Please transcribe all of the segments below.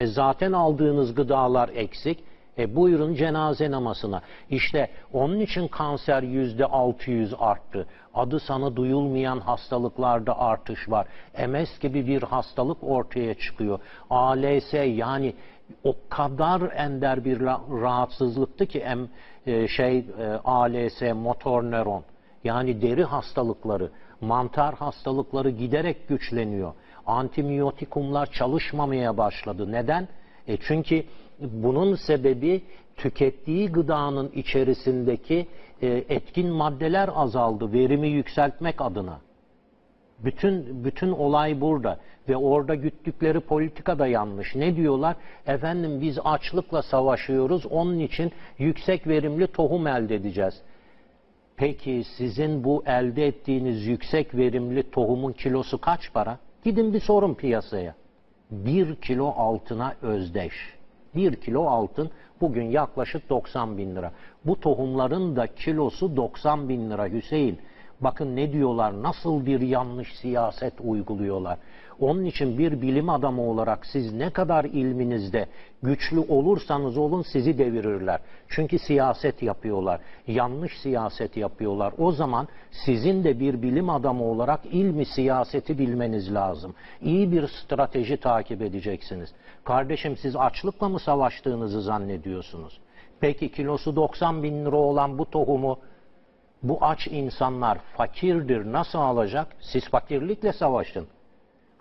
E zaten aldığınız gıdalar eksik. E buyurun cenaze namazına. İşte onun için kanser yüzde 600 arttı. Adı sana duyulmayan hastalıklarda artış var. MS gibi bir hastalık ortaya çıkıyor. ALS yani o kadar ender bir ra- rahatsızlıktı ki em, e, şey e, ALS motor nöron yani deri hastalıkları, mantar hastalıkları giderek güçleniyor. Antibiyotikumlar çalışmamaya başladı. Neden? E çünkü bunun sebebi tükettiği gıdanın içerisindeki e, etkin maddeler azaldı. Verimi yükseltmek adına. Bütün bütün olay burada ve orada güttükleri politika da yanlış. Ne diyorlar? Efendim biz açlıkla savaşıyoruz. Onun için yüksek verimli tohum elde edeceğiz. Peki sizin bu elde ettiğiniz yüksek verimli tohumun kilosu kaç para? Gidin bir sorun piyasaya. Bir kilo altına özdeş. Bir kilo altın bugün yaklaşık 90 bin lira. Bu tohumların da kilosu 90 bin lira Hüseyin. Bakın ne diyorlar, nasıl bir yanlış siyaset uyguluyorlar. Onun için bir bilim adamı olarak siz ne kadar ilminizde güçlü olursanız olun sizi devirirler. Çünkü siyaset yapıyorlar, yanlış siyaset yapıyorlar. O zaman sizin de bir bilim adamı olarak ilmi siyaseti bilmeniz lazım. İyi bir strateji takip edeceksiniz. Kardeşim siz açlıkla mı savaştığınızı zannediyorsunuz? Peki kilosu 90 bin lira olan bu tohumu bu aç insanlar fakirdir nasıl alacak? Siz fakirlikle savaşın.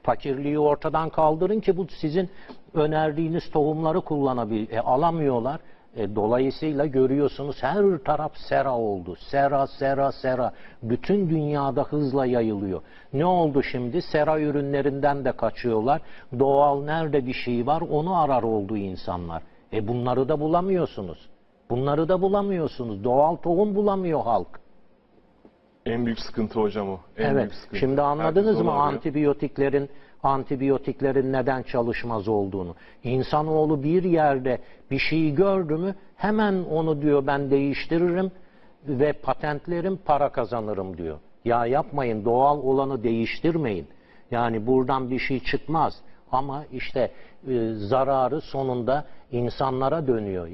Fakirliği ortadan kaldırın ki bu sizin önerdiğiniz tohumları kullanabil e, alamıyorlar. E, dolayısıyla görüyorsunuz her taraf sera oldu. Sera, sera, sera. Bütün dünyada hızla yayılıyor. Ne oldu şimdi? Sera ürünlerinden de kaçıyorlar. Doğal nerede bir şey var onu arar oldu insanlar. E bunları da bulamıyorsunuz. Bunları da bulamıyorsunuz. Doğal tohum bulamıyor halk. En büyük sıkıntı hocam o. En Evet. büyük sıkıntı. Şimdi anladınız Herkes mı antibiyotiklerin antibiyotiklerin neden çalışmaz olduğunu? İnsanoğlu bir yerde bir şeyi gördü mü hemen onu diyor ben değiştiririm ve patentlerim para kazanırım diyor. Ya yapmayın doğal olanı değiştirmeyin. Yani buradan bir şey çıkmaz ama işte e, zararı sonunda insanlara dönüyor.